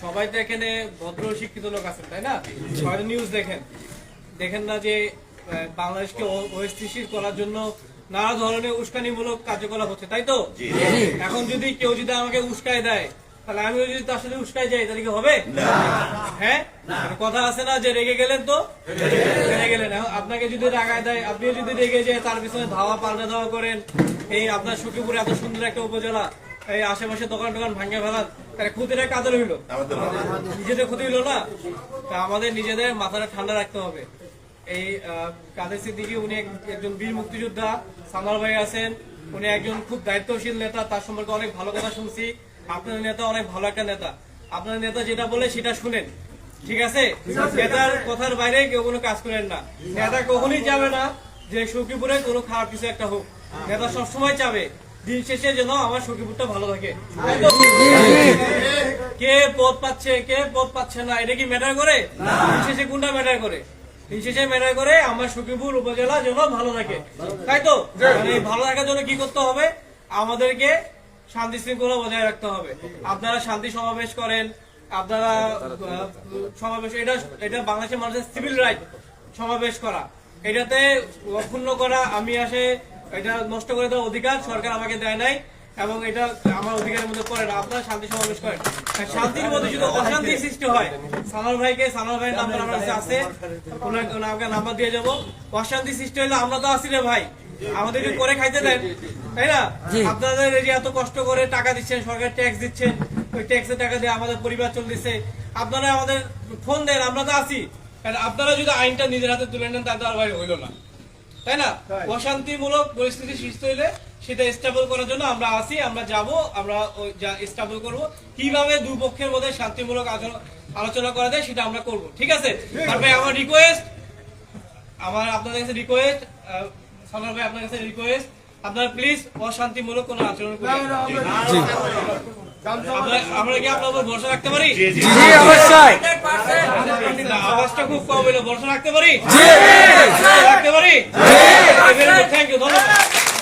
সবাই তো এখানে ভদ্র শিক্ষিত লোক আছেন তাই না? সবাই নিউজ দেখেন। দেখেন না যে বাংলাদেশকে অস্থিতিশীল করার জন্য নানা ধরনের উস্কানিমূলক কার্যকলাপ হচ্ছে তাই তো? এখন যদি কেউ যদি আমাকে উস্কাই দেয় তাহলে আমিও যদি তার সাথে উস্কাই যাই তাহলে কি হবে? হ্যাঁ? কথা আছে না যে রেগে গেলেন তো? রেগে গেলেন। এখন আপনাকে যদি রাগায় দেয় আপনিও যদি রেগে যায় তার পিছনে ধাওয়া পাল্টা ধাওয়া করেন এই আপনার সখীপুরে এত সুন্দর একটা উপজেলা এই আশেপাশে দোকান টোকান ভাঙ্গে ফেলান তাহলে ক্ষতিটা কাদের হইল? নিজেদের ক্ষতি হইল না? তা আমাদের নিজেদের মাথাটা ঠান্ডা রাখতে হবে। এই কাদের সিদ্দিকি উনি একজন বীর মুক্তিযোদ্ধা সামাল ভাই আছেন। উনি একজন খুব দায়িত্বশীল নেতা তার সম্পর্কে অনেক ভালো কথা শুনছি। আপনার নেতা অনেক ভালো একটা নেতা। আপনার নেতা যেটা বলে সেটা শুনেন। ঠিক আছে? নেতার কথার বাইরে কেউ কোনো কাজ করেন না। নেতা কখনই যাবে না যে সখীপুরে কোনো খারাপ কিছু একটা হোক। নেতা সবসময় চাবে দিন শেষে যেন আমার সখীপুরটা ভালো থাকে। কে পদ পাচ্ছে কে পদ পাচ্ছে না এটা কি ম্যাটার করে? দিন শেষে কোনটা ম্যাটার করে? দিন শেষে ম্যাটার করে আমার সখীপুর উপজেলা যেন ভালো থাকে। তাই তো? মানে ভালো থাকার জন্য কি করতে হবে? আমাদেরকে শান্তি শৃঙ্খলা বজায় রাখতে হবে। আপনারা শান্তি সমাবেশ করেন। আপনারা সমাবেশ এটা এটা বাংলাদেশের মানুষের সিভিল রাইট সমাবেশ করা। এটাতে অক্ষুণ্ণ করা আমি আসে এটা নষ্ট করে দেওয়ার অধিকার সরকার আমাকে দেয় নাই এবং এটা আমার অধিকারের মধ্যে পড়ে না। আপনারা শান্তি সমাবেশ করেন। শান্তির মধ্যে যদি অশান্তি সৃষ্টি হয়। সানার ভাইকে সানার ভাইয়ের নাম্বার আমার কাছে আছে। ওনাকে নাম্বার দিয়ে যাব। অশান্তি সৃষ্টি হলে আমরা তো আসি রে ভাই। আমাদেরকে করে খাইতে দেন। তাই না? আপনাদের এই যে এত কষ্ট করে টাকা দিচ্ছেন সরকার ট্যাক্স দিচ্ছেন ওই ট্যাক্সের টাকা দিয়ে আমাদের পরিবার চলতেছে। আপনারা আমাদের ফোন দেন আমরা তো আসি আপনারা যদি আইনটা নিজের হাতে তুলে নেন তাহলে আর ভাই হইল না। তাই না? অশান্তিমূলক পরিস্থিতি সৃষ্টি হইলে সেটা স্টেবল করার জন্য আমরা আসি আমরা যাব আমরা স্টেবল করব। কীভাবে দুই পক্ষের মধ্যে শান্তিমূলক আলোচনা করা যায় সেটা আমরা করব। ঠিক আছে? আর ভাই আমার রিকোয়েস্ট আমার আপনাদের কাছে রিকোয়েস্ট সালার ভাই আপনার কাছে রিকোয়েস্ট আপনারা প্লিজ অশান্তিমূলক কোনো আচরণ করবেন আমরা- আমরা কি আপনার উপর ভরসা রাখতে পারি? জি অবশ্যই। আওয়াজটা খুব কম হলো বর্ষা রাখতে পারি? রাখতে পারি? থ্যাংক ইউ ধন্যবাদ।